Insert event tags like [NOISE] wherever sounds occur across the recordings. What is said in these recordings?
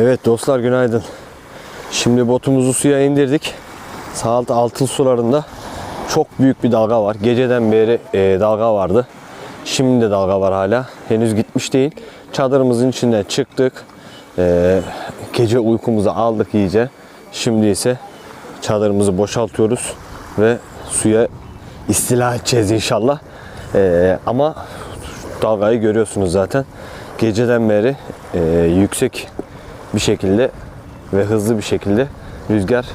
Evet dostlar günaydın. Şimdi botumuzu suya indirdik. Saat altın sularında çok büyük bir dalga var. Geceden beri e, dalga vardı. Şimdi de dalga var hala. Henüz gitmiş değil. Çadırımızın içinden çıktık. E, gece uykumuzu aldık iyice. Şimdi ise çadırımızı boşaltıyoruz ve suya istila edeceğiz inşallah. E, ama dalgayı görüyorsunuz zaten. Geceden beri e, yüksek bir şekilde ve hızlı bir şekilde rüzgar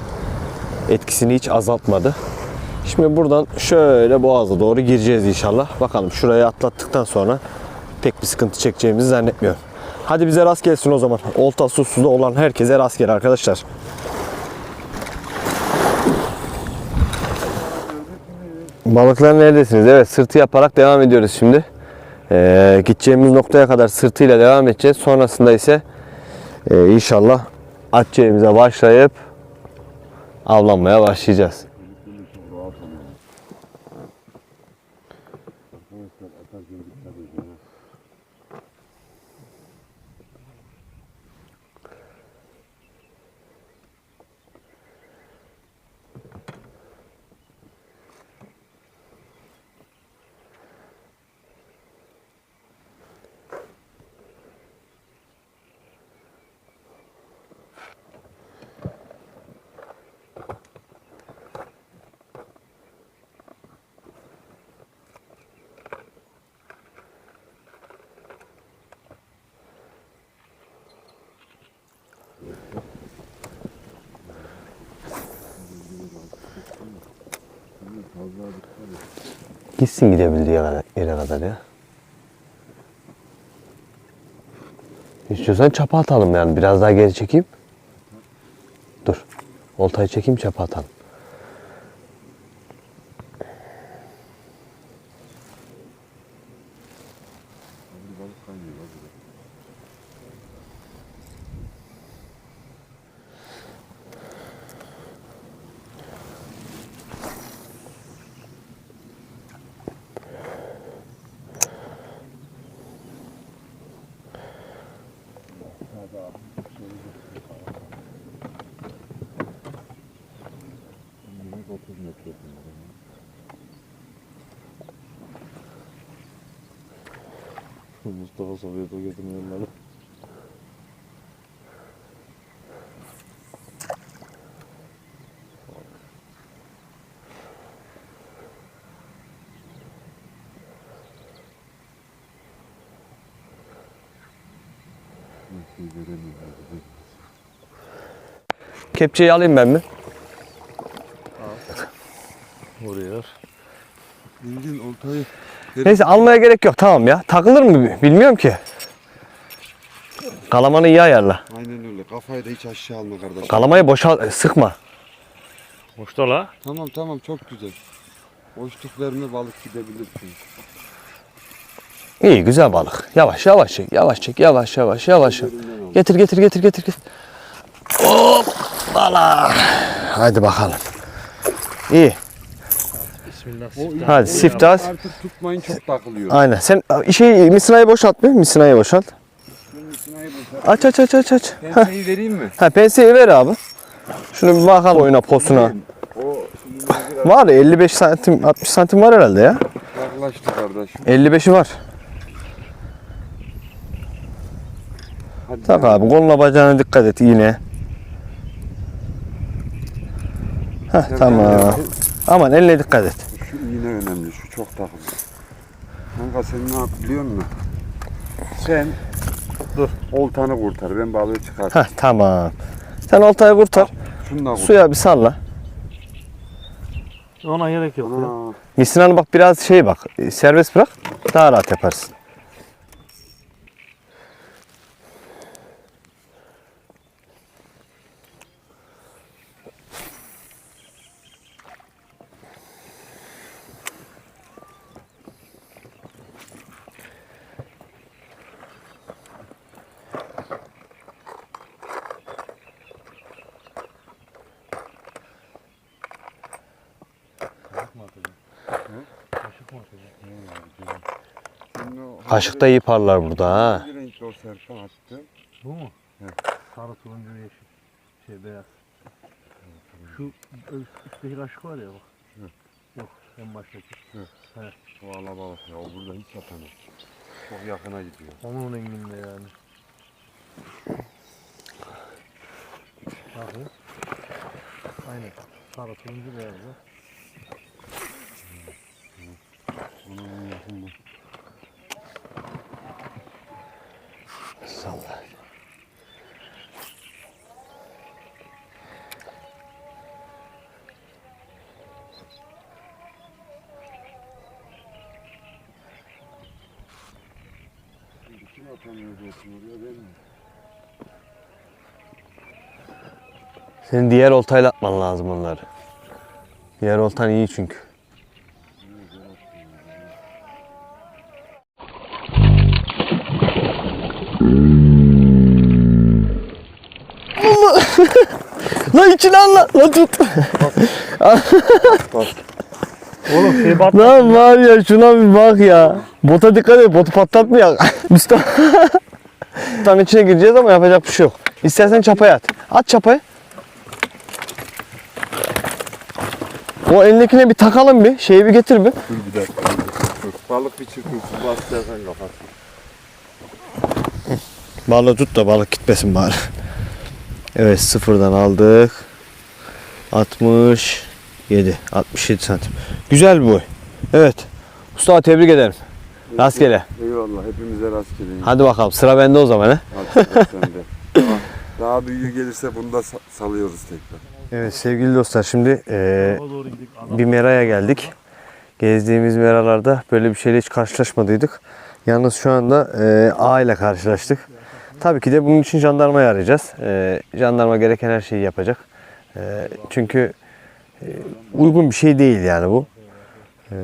etkisini hiç azaltmadı. Şimdi buradan şöyle boğaza doğru gireceğiz inşallah. Bakalım şurayı atlattıktan sonra pek bir sıkıntı çekeceğimizi zannetmiyorum. Hadi bize rast gelsin o zaman. Olta susuzda olan herkese rast gel arkadaşlar. Balıklar neredesiniz? Evet sırtı yaparak devam ediyoruz şimdi. Ee, gideceğimiz noktaya kadar sırtıyla devam edeceğiz. Sonrasında ise e, inşallah atçeyimize başlayıp avlanmaya başlayacağız. Gitsin gidebildiği yere kadar ya. İstiyorsan çapa atalım yani. Biraz daha geri çekeyim. Dur. Oltayı çekeyim çapa atalım. Mustafa Sovyet'e getirmiyorlar. Kepçeyi alayım ben mi? Bildin oltayı. Neyse almaya gerek yok tamam ya. Takılır mı bilmiyorum ki. Kalamanı iyi ayarla. Aynen öyle. Kafayı da hiç aşağı alma kardeşim. Kalamayı boşal sıkma. Boşta la. Tamam tamam çok güzel. Boşluk verme balık gidebilir çünkü. İyi güzel balık. Yavaş yavaş çek. Yavaş çek. Yavaş yavaş yavaş. Getir getir getir getir. getir. Hop bala. Hadi bakalım. İyi. Bismillah. Hadi siftah. Artık tutmayın çok takılıyor. Aynen. Sen şey misinayı boşalt bir. Misinayı boşalt. Aç aç aç aç aç. Penseyi vereyim mi? Ha penseyi ver abi. Şunu bir bakalım oyuna posuna. O Var ya 55 santim 60 santim var herhalde ya. yaklaştı kardeşim. 55'i var. Hadi Tak abi koluna bacağına dikkat et yine. Heh tamam. Aman eline dikkat et. Şu iğne önemli. Şu çok takılıyor. Kanka sen ne yap biliyor musun? Sen dur oltanı kurtar. Ben balığı çıkar. Heh tamam. Sen oltayı kurtar. Şunu da kurtar. Suya bir salla. Ona gerek yok ya. Bak biraz şey bak. e, Serbest bırak. Daha rahat yaparsın. O- Kaşıkta iyi parlar burada ha. Hangi renkli o serpe attı? Bu mu? Sarı turuncu yeşil. Şey beyaz. Şu üstteki kaşık var ya bak. Yok en baştaki. Valla balık ya o burada hiç yapamaz. Çok yakına gidiyor. Onun renginde yani. Bakın. Aynen. Sarı turuncu beyaz var. Onun yakın bu. Salla. Kim atamıyor diyorsun oraya değil mi? Senin diğer oltayla atman lazım onları. Diğer oltan iyi çünkü. Lan içine al lan. Tut. Oğlum şey bat. lan var ya şuna bir bak ya. Bota dikkat et. Botu patlatmayak. [LAUGHS] Mustafa. Tam içine gireceğiz ama yapacak bir şey yok. İstersen çapaya at. At çapayı. O elindekine bir takalım bir. Şeyi bir getir bir. Dur bir dakika. Balık bir çıkılsın. Bastırsan kapat. Balığı tut da balık gitmesin bari. Evet sıfırdan aldık. 67. 67 santim. Güzel bir boy. Evet. Mustafa tebrik ederim. Rastgele. Eyvallah. Hepimize rastgele. Hadi bakalım sıra bende o zaman he. Hadi sıra sende. Daha, büyüğü gelirse bunu da sa- salıyoruz tekrar. Evet sevgili dostlar şimdi. Adam. bir meraya geldik. Gezdiğimiz meralarda böyle bir şeyle hiç karşılaşmadıydık. Yalnız şu anda eee A ile karşılaştık. Tabii ki de bunun için jandarmayı arayacağız. Eee, jandarma gereken her şeyi yapacak. Eee, çünkü eee, uygun bir şey değil yani bu. Eee,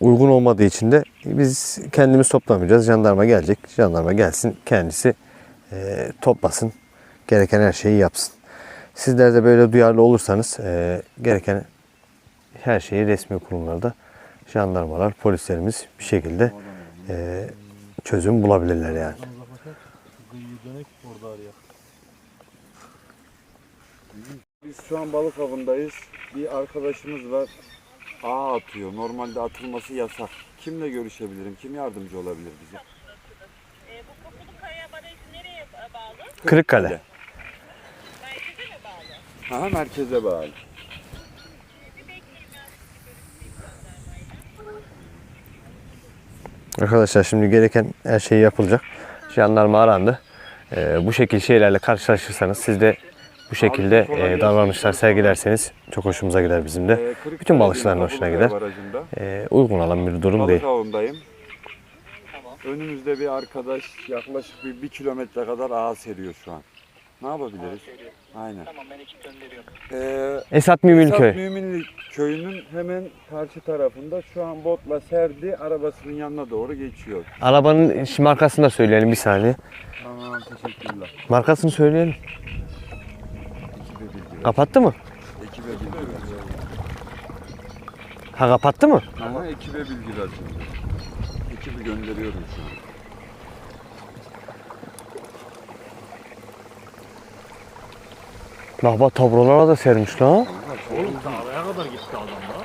uygun olmadığı için de biz kendimiz toplamayacağız. Jandarma gelecek. Jandarma gelsin kendisi eee, toplasın. Gereken her şeyi yapsın. Sizler de böyle duyarlı olursanız eee, gereken her şeyi resmi kurumlarda jandarmalar, polislerimiz bir şekilde eee, çözüm bulabilirler yani. Şu an balık avındayız. Bir arkadaşımız var. Ağ atıyor. Normalde atılması yasak. Kimle görüşebilirim? Kim yardımcı olabilir bize? E, bu Kapılı Kaya Barajı nereye bağlı? Kırıkkale. Merkeze mi bağlı? Aha merkeze bağlı. Arkadaşlar şimdi gereken her şey yapılacak. Jandarma arandı. Eee, bu şekil şeylerle karşılaşırsanız siz de bu şekilde eee, davranışlar sergilerseniz çok hoşumuza gider bizim de. Kırıkkale'deyim, Bütün balıkçıların hoşuna gider. Eee, uygun olan bir durum Balık değil. Önümüzde bir arkadaş yaklaşık bir, bir kilometre kadar ağ seriyor şu an. Ne yapabiliriz? Aynen. Tamam ben ekip gönderiyorum. Ee, Esat Mümin Esat Köy. Müminli köyünün hemen karşı tarafında şu an botla serdi arabasının yanına doğru geçiyor. Arabanın markasını da söyleyelim bir saniye. Tamam teşekkürler. Markasını söyleyelim. Kapattı mı? Ekibe bildiriyorum. Ha kapattı mı? Ama ekibe bilgi ver şimdi. Ekibi gönderiyorum şu an. Bak bak tablolara da sermiş lan. Oğlum araya kadar gitti adam lan.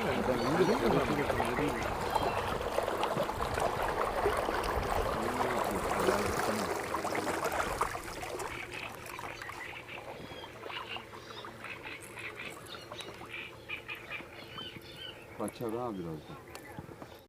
Grande.